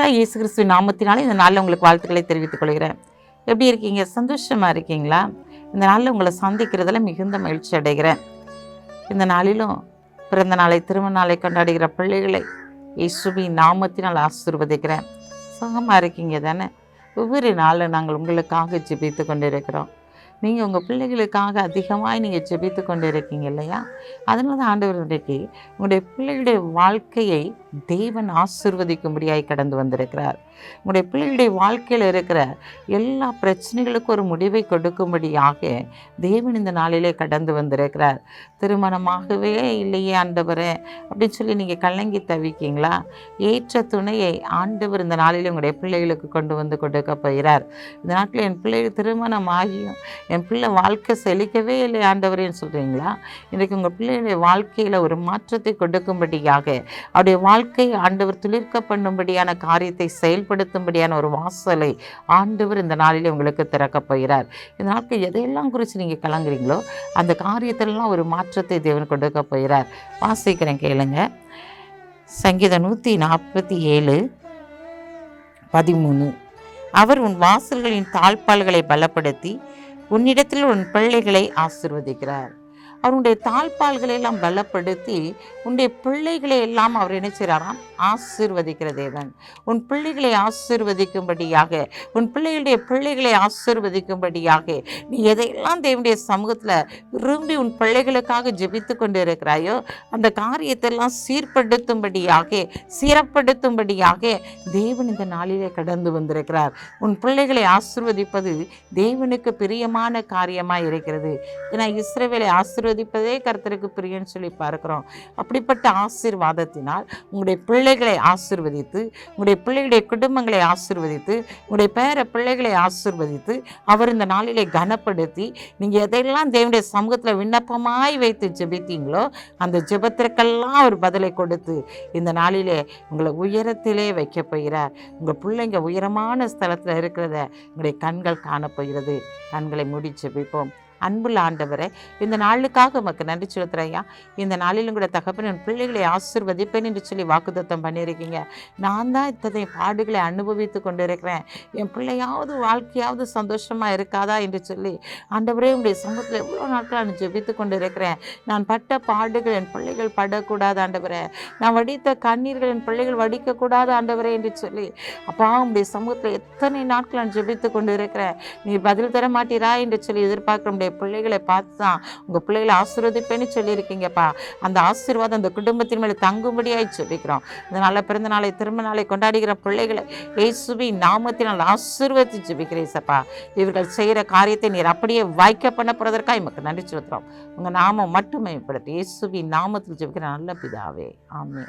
ஆண்டவராக இயேசு கிறிஸ்துவ நாமத்தினாலே இந்த நாளில் உங்களுக்கு வாழ்த்துக்களை தெரிவித்துக் கொள்கிறேன். எப்படி இருக்கீங்க? சந்தோஷமாக இருக்கீங்களா? இந்த நாளில் உங்களை சந்திக்கிறதுல மிகுந்த மகிழ்ச்சி அடைகிறேன். இந்த நாளிலும் பிறந்த நாளை திருமண நாளை கொண்டாடுகிற பிள்ளைகளை இயேசுவின் நாமத்தினால் ஆசிர்வதிக்கிறேன். சுகமாக இருக்கீங்க தானே? ஒவ்வொரு நாளும் நாங்கள் உங்களுக்காக ஜிபித்து கொண்டிருக்கிறோம். நீங்கள் உங்கள் பிள்ளைகளுக்காக அதிகமாக நீங்கள் ஜெபித்து கொண்டு இருக்கீங்க இல்லையா? அதனால தான் ஆண்டவர் இன்றைக்கு உங்களுடைய பிள்ளைகளுடைய வாழ்க்கையை தேவன் ஆசிர்வதிக்கும்படியாய் கடந்து வந்திருக்கிறார். உங்களுடைய பிள்ளைகளுடைய வாழ்க்கையில் இருக்கிற எல்லா பிரச்சனைகளுக்கும் ஒரு முடிவை கொடுக்கும்படியாக தேவன் இந்த நாளிலே கடந்து வந்திருக்கிறார். திருமணமாகவே இல்லையே ஆண்டவரே அப்படின்னு சொல்லி நீங்கள் கலங்கி தவிக்கீங்களா? ஏற்ற துணையை ஆண்டவர் இந்த நாளிலே உங்களுடைய பிள்ளைகளுக்கு கொண்டு வந்து கொடுக்க போகிறார். இந்த நாட்டில் என் பிள்ளைகள் திருமணம் ஆகியும் என் பிள்ளை வாழ்க்கை செழிக்கவே இல்லை ஆண்டவரேன்னு சொல்கிறீங்களா இன்றைக்கு உங்கள் பிள்ளையுடைய வாழ்க்கையில் ஒரு மாற்றத்தை கொடுக்கும்படியாக அவருடைய வாழ்க்கை ஆண்டவர் துளிர்க்க பண்ணும்படியான காரியத்தை செயல்படுத்தும்படியான ஒரு வாசலை ஆண்டவர் இந்த நாளில் உங்களுக்கு திறக்கப் போகிறார். இந்த நாட்கள் எதையெல்லாம் குறித்து நீங்கள் கலங்குறீங்களோ அந்த காரியத்திலலாம் ஒரு மாற்றத்தை தேவன் கொடுக்க போகிறார். வாசிக்கிறேன் கேளுங்க. சங்கீதம் நூற்றி நாற்பத்தி ஏழு பதிமூணு. அவர் உன் வாசல்களின் தாழ்பால்களை பலப்படுத்தி உன்னிடத்தில் உன் பிள்ளைகளை ஆசிர்வதிக்கிறார். அவருடைய தாழ்பால்களை எல்லாம் பலப்படுத்தி உன்னுடைய பிள்ளைகளை எல்லாம் அவர் என்ன செய்கிறாராம் ஆசிர்வதிக்கிற தேவன் உன் பிள்ளைகளை ஆசிர்வதிக்கும்படியாக உன் பிள்ளைகளுடைய பிள்ளைகளை ஆசிர்வதிக்கும்படியாக நீ எதையெல்லாம் தேவனுடைய சமூகத்தில் விரும்பி உன் பிள்ளைகளுக்காக ஜெபித்து கொண்டு இருக்கிறாயோ அந்த காரியத்தெல்லாம் சீர்படுத்தும்படியாக சீரப்படுத்தும்படியாக தேவன் இந்த நாளிலே கடந்து வந்திருக்கிறார். உன் பிள்ளைகளை ஆசிர்வதிப்பது தேவனுக்கு பிரியமான காரியமாக இருக்கிறது. ஏன்னா இஸ்ரவேலை ஆசீர்வதிப்பதே கர்த்தருக்கு பிரியன்னு சொல்லி பார்க்கிறோம். அப்படிப்பட்ட ஆசீர்வாதத்தினால் உங்களுடைய பிள்ளைகளை ஆசிர்வதித்து உங்களுடைய பிள்ளைகளுடைய குடும்பங்களை ஆசிர்வதித்து உங்களுடைய பேர பிள்ளைகளை ஆசிர்வதித்து அவர் இந்த நாளிலே கனப்படுத்தி நீங்கள் எதையெல்லாம் தேவனுடைய சமூகத்தில் விண்ணப்பமாய் வைத்து ஜெபித்தீங்களோ அந்த ஜெபத்திற்கெல்லாம் அவர் பதிலை கொடுத்து இந்த நாளிலே உங்களை உயரத்திலே வைக்க போகிறார். உங்கள் பிள்ளைங்க உயரமான ஸ்தலத்தில் இருக்கிறத உங்களுடைய கண்கள் காணப்போகிறது கண்களை முடி ஜெபிப்போம். அன்புள்ள ஆண்டவரே இந்த நாளுக்காக உமக்கு நன்றி செலுத்துறேன் இந்த நாளிலும் கூட தகப்பன் என் பிள்ளைகளை ஆசிர்வதிப்பேன் என்று சொல்லி வாக்குத்தத்தம் பண்ணியிருக்கீங்க. நான் தான் இத்தனை பாடுகளை அனுபவித்து கொண்டு இருக்கிறேன் என் பிள்ளையாவது வாழ்க்கையாவது சந்தோஷமாக இருக்காதா என்று சொல்லி ஆண்டவரே உங்களுடைய சமூகத்தில் எவ்வளோ நாட்கள் நான் ஜெபித்து கொண்டு இருக்கிறேன் நான் பட்ட பாடுகள் என் பிள்ளைகள் படக்கூடாது ஆண்டவரே. நான் வடித்த கண்ணீர்கள் என் பிள்ளைகள் வடிக்கக்கூடாது ஆண்டவரே என்று சொல்லி. அப்பா உங்களுடைய சமூகத்தில் எத்தனை நாட்கள் நான் ஜெபித்து கொண்டு இருக்கிறேன் நீ பதில் தர மாட்டீரா என்று சொல்லி எதிர்பார்க்க பிள்ளைகளை பார்த்து தான் உங்கள் பிள்ளைகளை ஆசீர்வதிப்பேன்னு சொல்லியிருக்கீங்கப்பா. அந்த ஆசீர்வாதம் அந்த குடும்பத்தின் மேலே தங்கும்படியாய் சொல்லிக்கிறோம். இந்த நாளை பிறந்த நாளை திரும்ப நாளை கொண்டாடுகிற பிள்ளைகளை இயேசுவி நாமத்தினால் ஆசீர்வதி ஜெபிக்கிறேன் சப்பா இவர்கள் செய்கிற காரியத்தை நீர் அப்படியே வாய்க்க பண்ண போகிறதற்காக எமக்கு நன்றி செலுத்துகிறோம். உங்கள் நாமம் மட்டுமே படுத்து இயேசுவி நாமத்தில் ஜெபிக்கிற நல்ல பிதாவே. ஆமே